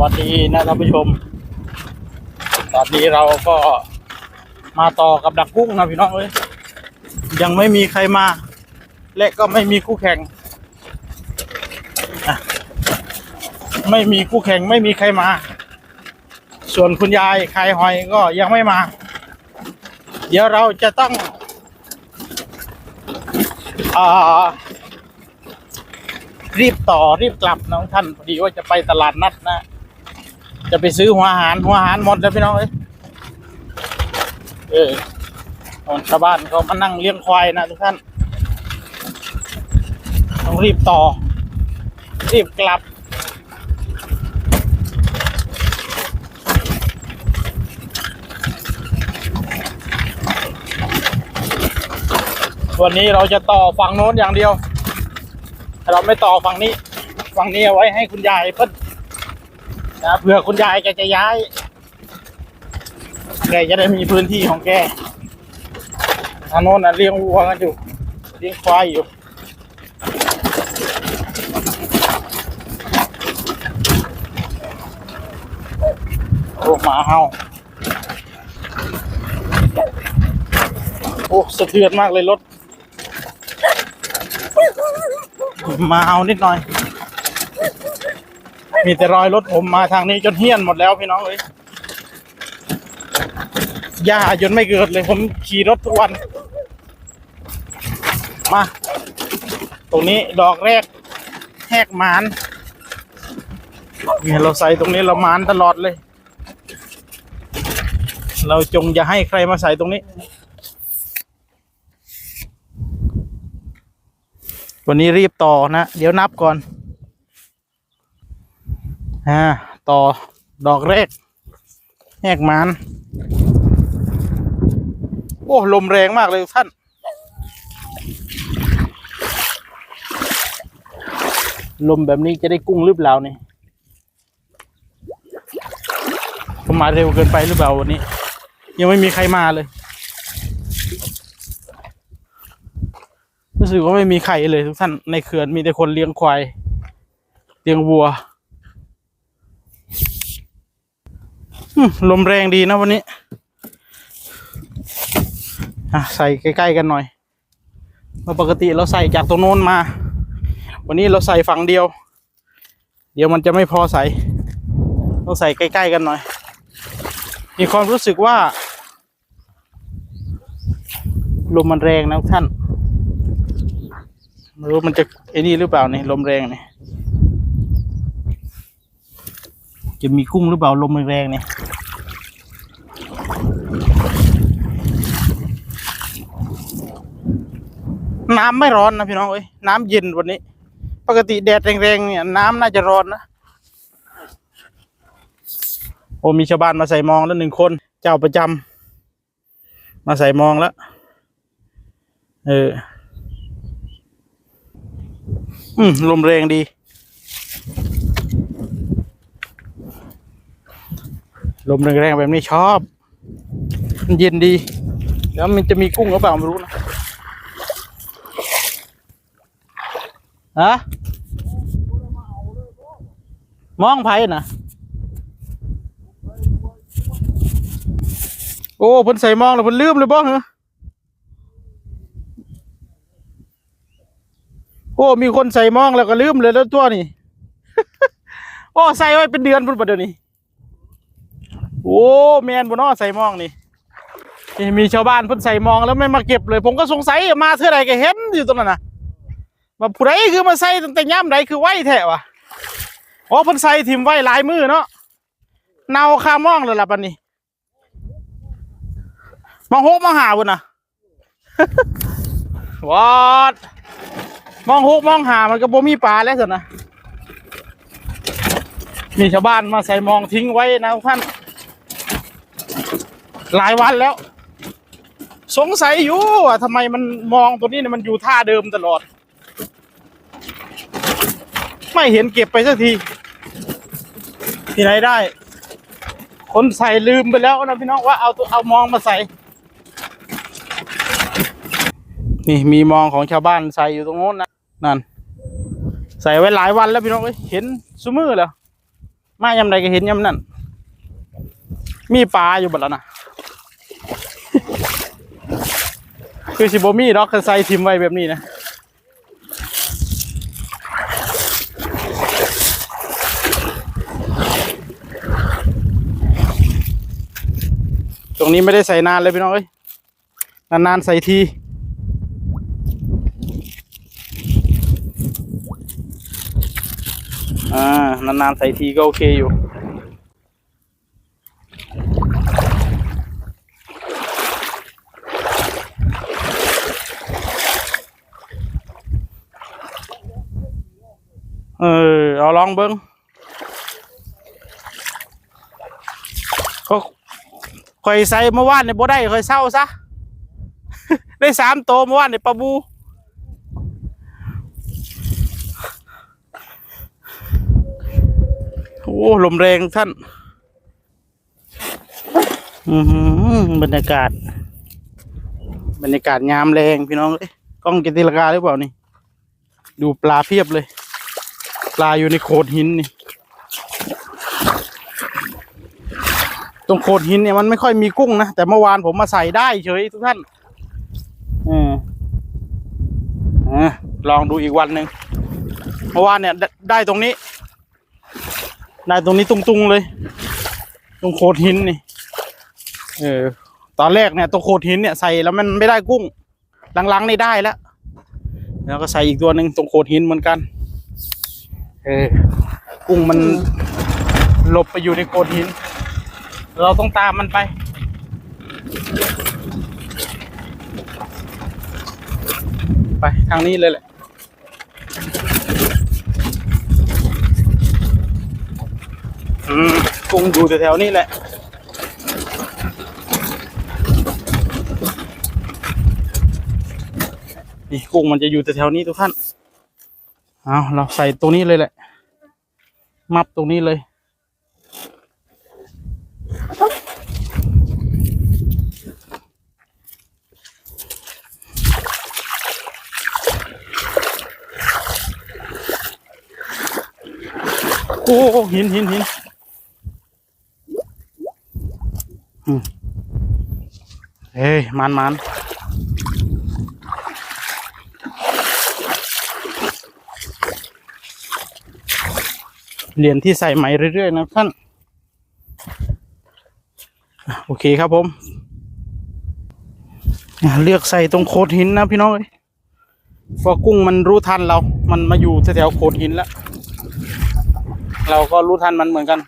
วัสดีนะท่านผู้ชม ตอนนี้เราก็มาต่อกับดักกุ้งนะพี่น้องเอ้ยยังไม่มีใครมา และก็ไม่มีคู่แข่งไม่มีคู่แข่งไม่มีใครมา ส่วนคุณยายขายหอยก็ยังไม่มา เดี๋ยวเราจะต้องอรีบต่อรีบกลับน้องท่านพอดีว่าจะไปตลาดนัดนะ จะไปซื้อหัวหารหัวหารหมดแล้วพี่น้องเอ้ยเออตอนชาวบ้านเขามานั่งเลี้ยงควายนะทุกท่านต้องรีบต่อ รีบกลับวันนี้เราจะต่อฝั่งโน้นอย่างเดียว เราไม่ต่อฝั่งนี้ ฝั่งนี้เอาไว้ให้คุณยายเพิ่น นะเผื่อคุณยายแกจะย้าย แกจะได้มีพื้นที่ของแกทางโน้นน่ะเลี้ยงวัวกันอยู่เลี้ยงควายอยู่โอ้หมาเห่าโอ้สะเทือนมากเลยรถ มาเอานิดหน่อย มีแต่รอยรถผมมาทางนี้จนเฮี้ยนหมดแล้วพี่น้องเลยหญ้าจนไม่เกิดเลย ผมขี่รถทุกวัน มา ตรงนี้ดอกแรกแหกหมานเนี่ยเราใส่ตรงนี้เราหมานตลอดเลย เราจงอย่าให้ใครมาใส่ตรงนี้ วันนี้รีบต่อนะ เดี๋ยวนับก่อน อ่าต่อดอกแรกแหกมานโอ้ลมแรงมากเลยท่านลมแบบนี้จะได้กุ้งหรือเปล่านี่ผมมาเร็วเกินไปหรือเปล่าวันนี้ ยังไม่มีใครมาเลย รู้สึกว่าไม่มีใครเลยทุกท่านในเขื่อนมีแต่คนเลี้ยงควายเลี้ยงวัวอืม ลมแรงดีนะวันนี้ อะใส่ใกล้ๆกันหน่อยเราปกติเราใส่จากตรงโน้นมา วันนี้เราใส่ฝั่งเดียว เดี๋ยวมันจะไม่พอใส่ต้องใส่ใกล้ๆกันหน่อย มีความรู้สึกว่าลมมันแรงนะท่านไม่รู้มันจะไอ้นี่หรือเปล่านี่ลมแรงนี่ จะมีกุ้งหรือเปล่าลมแรงๆนี่น้ำไม่ร้อนนะพี่น้องเอ้ยน้ำเย็นวันนี้ ปกติแดดแรงๆเนี่ย น้ำน่าจะร้อนนะโอ้มีชาวบ้านมาใส่มองแล้วหนึ่งคน เจ้าประจำมาใส่มองแล้วเออ อืมลมแรงดี ลมแรงๆแบบนี้ชอบ มันเย็นดี แล้วมันจะมีกุ้งหรือเปล่าไม่รู้นะฮะมองไผ่นะโอ้เพิ่นใส่มองแล้วเพิ่นลืมเลยบ้างเหรอโอ้ มีคนใส่มองแล้วก็ลืมเลยแล้วตัวนี่ โอ้ ใส่ไว้เป็นเดือนพุ่นประเดี๋ยวนี้ โอ้แมนบนอ้อใส่มองนี่นี่มีชาวบ้านเพิ่นใส่มองแล้วไม่มาเก็บเลย ผมก็สงสัยมาเท่าไรก็เห็นอยู่ตรงนั้นนะมาผู้ใดคือมาใส่ตั้งแต่ย่ำใดคือไหวแท้วะโอ้เพิ่นใส่ทิมไว้หลายมือเนาะเนาคามองเลยล่ะปันนี้มาโฮกมาหาบุญนะวอดมองหกมองหามันก็บ่มีปลาแล้วสินะมีชาวบ้านมาใส่มองทิ้งไว้นะท่าน หลายวันแล้ว สงสัยอยู่ว่าทำไมมันมองตัวนี้เนี่ยมันอยู่ท่าเดิมตลอด ไม่เห็นเก็บไปสักที ที่ไหนได้ คนใส่ลืมไปแล้วนะพี่น้องว่าเอาตัวเอามองมาใส่ นี่มีมองของชาวบ้านใส่อยู่ตรงโน้นนะนั่น ใส่ไว้หลายวันแล้วพี่น้องเอ้ยเห็นซุมือแล้วมายำใดก็เห็นยำนั่นมีปลาอยู่บนแล้วนะ คือสิบมีเนาะคือใส่ทิมไว้แบบนี้นะตรงนี้ไม่ได้ใส่นานเลยพี่น้องเอ้ยนานๆใส่ทีอ่านานๆใส่ทีก็โอเคอยู่ เออเอาลองเบิ้งก็คอยใส่เมื่อวานเนี่ยบ่ได้คอยเศร้าซะ ได้สามโตวเมื่อวานเนี่ยปลาบูโอ้ลมแรงท่าน อืบรรยากาศ บรรยากาศยามแรงพี่น้องเอ้ยกล้องจะตีลกาหรือเปล่านี่ ดูปลาเพียบเลย ปลาอยู่ในโขดหินนี่ตรงโขดหินเนี่ยมันไม่ค่อยมีกุ้งนะ แต่เมื่อวานผมมาใส่ได้เฉยทุกท่านออลองดูอีกวันหนึ่งเมื่อวานเนี่ยได้ได้ตรงนี้ ได้ตรงนี้ตุงๆเลย ตรงโขดหินนี่ เออ ตอนแรกเนี่ยตรงโขดหินเนี่ยใส่แล้วมันไม่ได้กุ้งหลังๆนี่ได้แล้ว แล้วก็ใส่อีกตัวหนึ่งตรงโขดหินเหมือนกัน เออกุ้งมันหลบไปอยู่ในโขดหิน เราต้องตามมันไป ไปทางนี้เลยแหละอืมกุ้งอยู่แถวๆนี้แหละนี่กุ้งมันจะอยู่แถวๆนี้ทุกท่าน เอาเราใส่ตรงนี้เลยแหละ มับตรงนี้เลย โอ้หินหินหินเฮ้ยมันมัน เหรียญที่ใส่ใหม่เรื่อยๆ นะท่าน โอเคครับผม เลือกใส่ตรงโขดหินนะพี่น้องเอ้ยเพราะกุ้งมันรู้ทันเรา มันมาอยู่แถวๆโขดหินแล้ว เราก็รู้ทันมันเหมือนกัน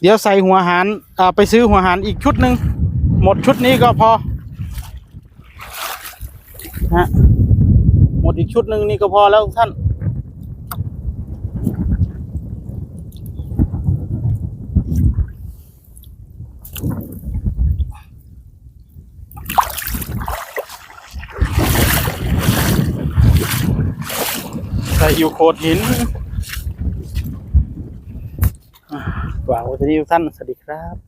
เดี๋ยวใส่หัวหารไปซื้อหัวหารอีกชุดหนึ่ง หมดชุดนี้ก็พอฮะ มดอีกชุดหนึ่งนี่ก็พอแล้วท่าน ใส่อยู่โขดหินหวังว่าจะดีทุกท่าน สวัสดีครับ